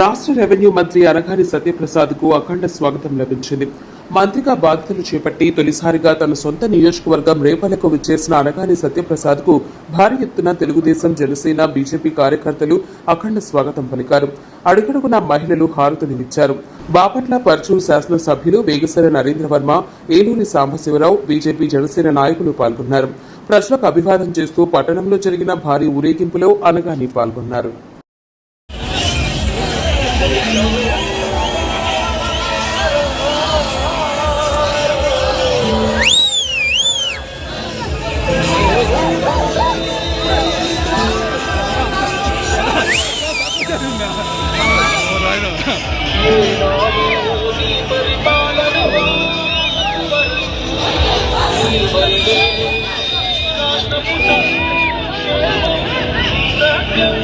రాష్ట్ర రెవెన్యూ మంత్రి అనగాని సత్యప్రసాద్కు అఖండ స్వాగతం లభించింది. మంత్రిగా బాధ్యతలు చేపట్టి తొలిసారిగా తన సొంత నియోజకవర్గం రేపలకు విచ్చేసిన అనగాని సత్యప్రసాద్కు భారీ ఎత్తున తెలుగుదేశం జనసేన బీజేపీ కార్యకర్తలు అఖండ స్వాగతం పలికారు. అడుగడుగున మహిళలు హారతులిచ్చారు బాపట్ల పర్చూరు శాసనసభ్యులు వేగసర నరేంద్ర వర్మ ఏలూరి సాంబశివరావు బీజేపీ జనసేన నాయకులు పాల్గొన్నారు. ప్రజలకు అభివాదం చేస్తూ పట్టణంలో జరిగిన భారీ ఊరేగింపులో అనగాని పాల్గొన్నారు. Yeah.